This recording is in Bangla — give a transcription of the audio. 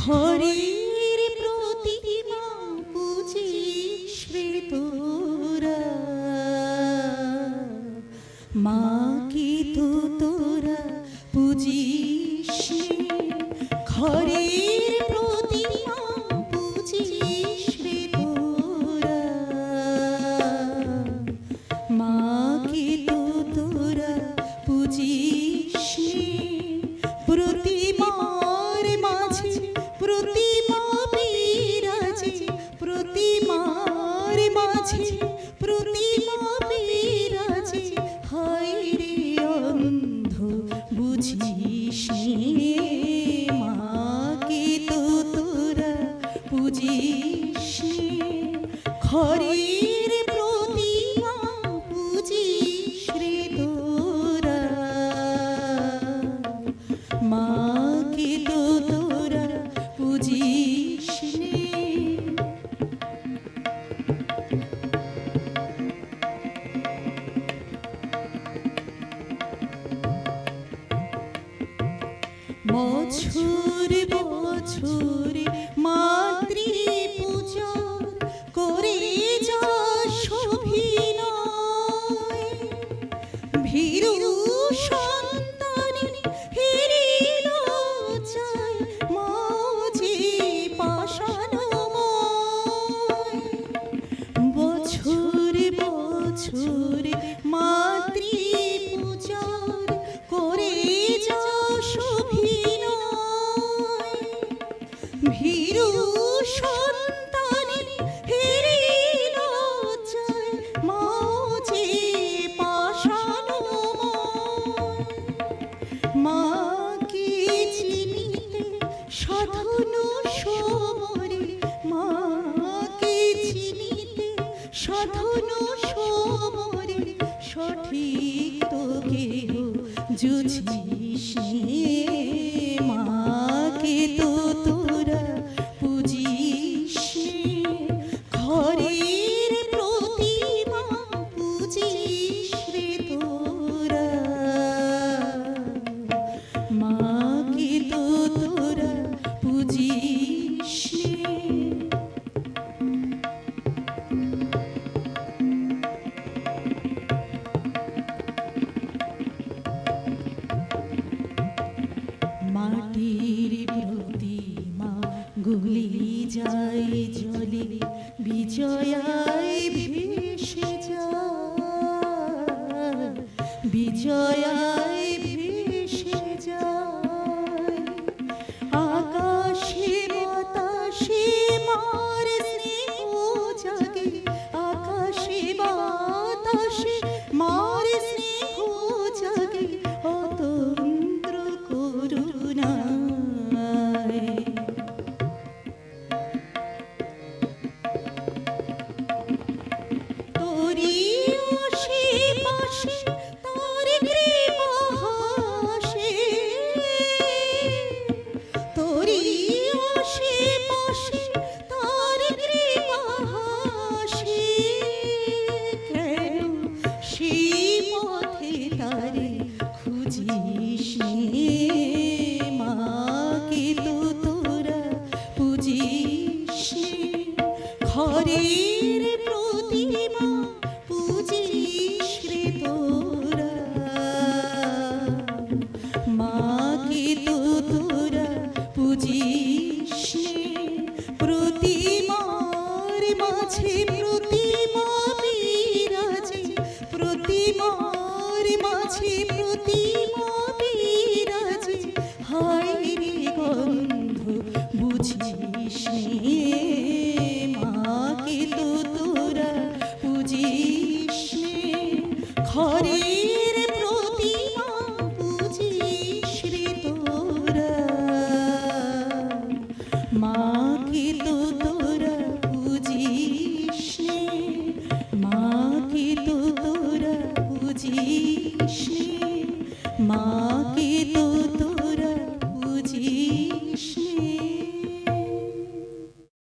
ঘরের প্রতিমা বুঝি শ্বেতরা মা কি তো তোরা বুঝিস খড়ির প্রতিমা বুঝিস তোরা। মা কি তো তোরা বুঝিস 爱情。বছর বছর মাতৃ পূজোর করে যা শোভিত সঠিক তো কেহ জুঝিস গুগলি যাই জলে বিজয়াই ভেসে যায় বিজয়াই ভেসে প্রতিমার মাঝে প্রতিমা মাছি প্রতিমা বুঝিস মা